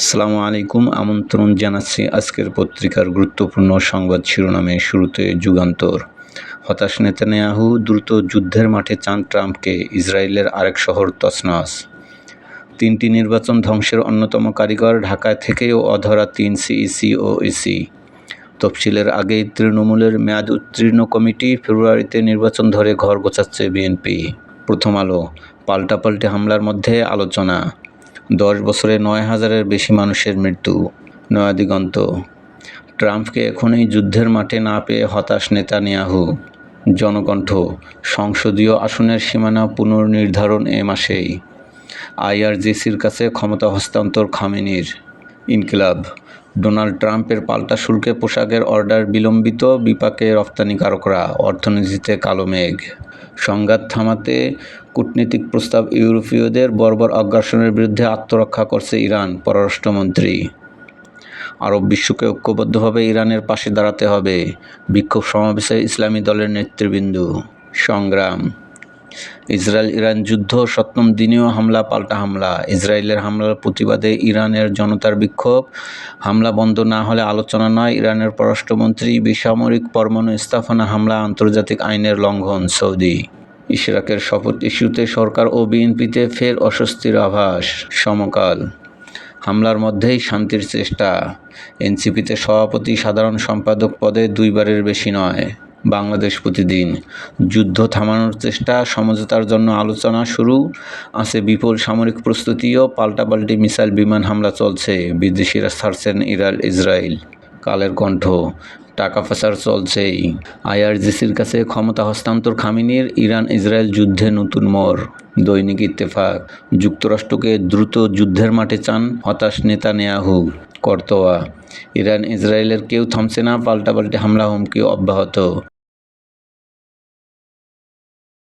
আসসালামু আলাইকুম, আমন্ত্রণ জানাচ্ছি আজকের পত্রিকার গুরুত্বপূর্ণ সংবাদ শিরোনামে শুরুতে যুগান্তর। হতাশ নেতানিয়াহু দ্রুত যুদ্ধের মাঠে চান ট্রাম্পকে, ইসরায়েলের আরেক শহর তছনছ। তিনটি নির্বাচন ধ্বংসের অন্যতম কারিগর ঢাকায় থেকেও অধরা তিন সিইসি ও ইসি তফসিলের আগেই তৃণমূলের মেয়াদ উত্তীর্ণ কমিটি ফেব্রুয়ারিতে নির্বাচন ধরে ঘর গোছাচ্ছে বিএনপি। প্রথম আলো, পাল্টাপাল্টি হামলার মধ্যে আলোচনা। দশ বছরে নয় হাজারের বেশি মানুষের মৃত্যু নয়াদিগন্ত ট্রাম্পকে এখনই যুদ্ধের মাঠে না পেয়ে হতাশ নেতানিয়াহু। জনকণ্ঠ, সংসদীয় আসনের সীমানা পুনর্নির্ধারণ এ মাসেই। আইআরজিসির কাছে ক্ষমতা হস্তান্তর খামেনির। ইনকিলাব, ডোনাল্ড ট্রাম্পের পাল্টা শুল্কে পোশাকের অর্ডার বিলম্বিত বিপাকে রপ্তানিকারকরা, অর্থনীতিতে কালো মেঘ। সংঘাত থামাতে কূটনীতিক প্রস্তাব ইউরোপীয়দের বর্বর আগ্রাসনের বিরুদ্ধে আত্মরক্ষা করছে ইরান, পররাষ্ট্রমন্ত্রী। আরব বিশ্বকে ঐক্যবদ্ধভাবে ইরানের পাশে দাঁড়াতে হবে, বিক্ষোভ সমাবেশে ইসলামী দলের নেতৃবৃন্দ। সংগ্রাম। ইসরায়েল ইরান যুদ্ধ, সপ্তম দিনেও হামলা, পাল্টা হামলা। ইসরায়েলের হামলার প্রতিবাদে ইরানের জনতার বিক্ষোভ। হামলা বন্ধ না হলে আলোচনা নয়, ইরানের পররাষ্ট্রমন্ত্রী বেসামরিক পরমাণু স্থাপনা হামলা আন্তর্জাতিক আইনের লঙ্ঘন, সৌদি। ইশরাকের শপথ ইস্যুতে সরকার ও বিএনপিতে ফের অস্বস্তির আভাস, সমকাল। হামলার মধ্যেই শান্তির চেষ্টা। এনসিপিতে সভাপতি সাধারণ সম্পাদক পদে দুইবারের বেশি নয়। বাংলাদেশ প্রতিদিন যুদ্ধ থামানোর চেষ্টা, সমঝোতার জন্য আলোচনা শুরু। আছে বিপুল সামরিক প্রস্তুতিও পাল্টাপাল্টি মিসাইল বিমান হামলা চলছে। বিদেশিরা ছাড়ছেন ইরাল ইসরায়েল। কালের কণ্ঠ, টাকা পাচার চলছেই। আইআরজিসির কাছে ক্ষমতা হস্তান্তর খামিনির ইরান ইসরায়েল যুদ্ধে নতুন মোড়। দৈনিক ইত্তেফাক, যুক্তরাষ্ট্রকে দ্রুত যুদ্ধের মাঠে চান হতাশ নেতা নেয়াহু কর্তোয়া ইরান ইসরায়েলের কেউ থামছে না, পাল্টাপাল্টি হামলা হুমকি অব্যাহত।